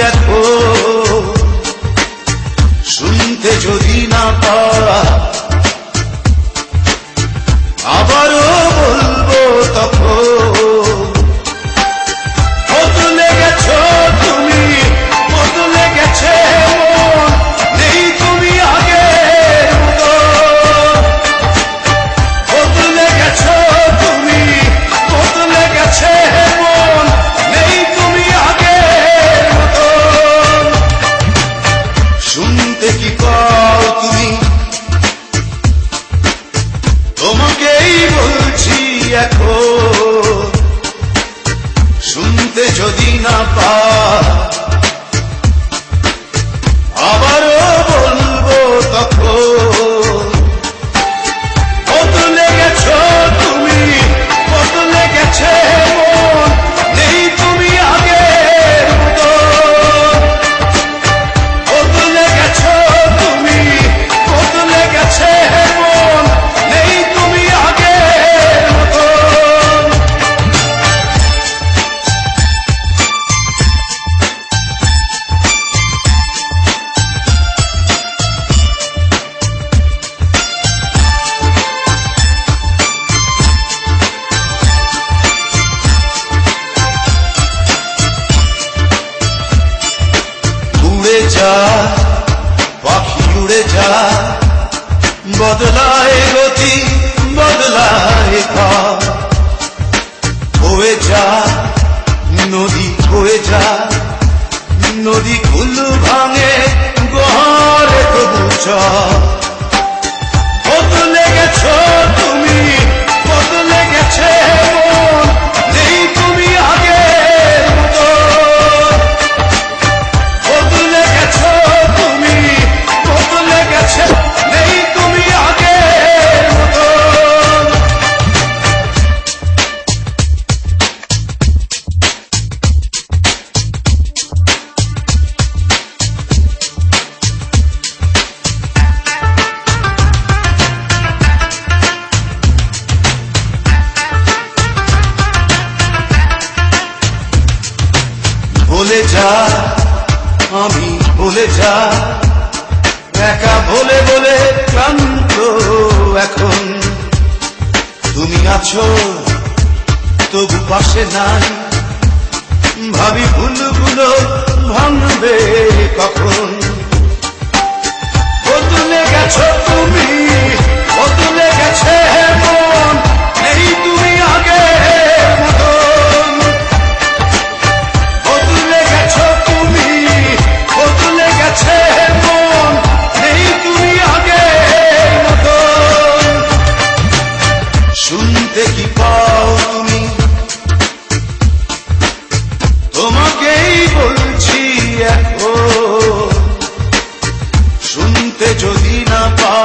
Yeah. উড়ে যা, পাখি উড়ে যা, বদলায় গতি, বদলায় পথ হয়ে যা, নদী হয়ে যা, নদী কুল ভাঙে গহরে তবু চল বদলে গেছো ভুলে যা, আমি ভুলে যা। একা বলে বলে ক্লান্ত এখন। তুমি আছো, তবু পাশে নাই। ভাবি ভুলগুলো ভাঙবে কখন? শুনতে কি পাও তুমি তোমাকেই বলছি এখন শুনতে যদি না পা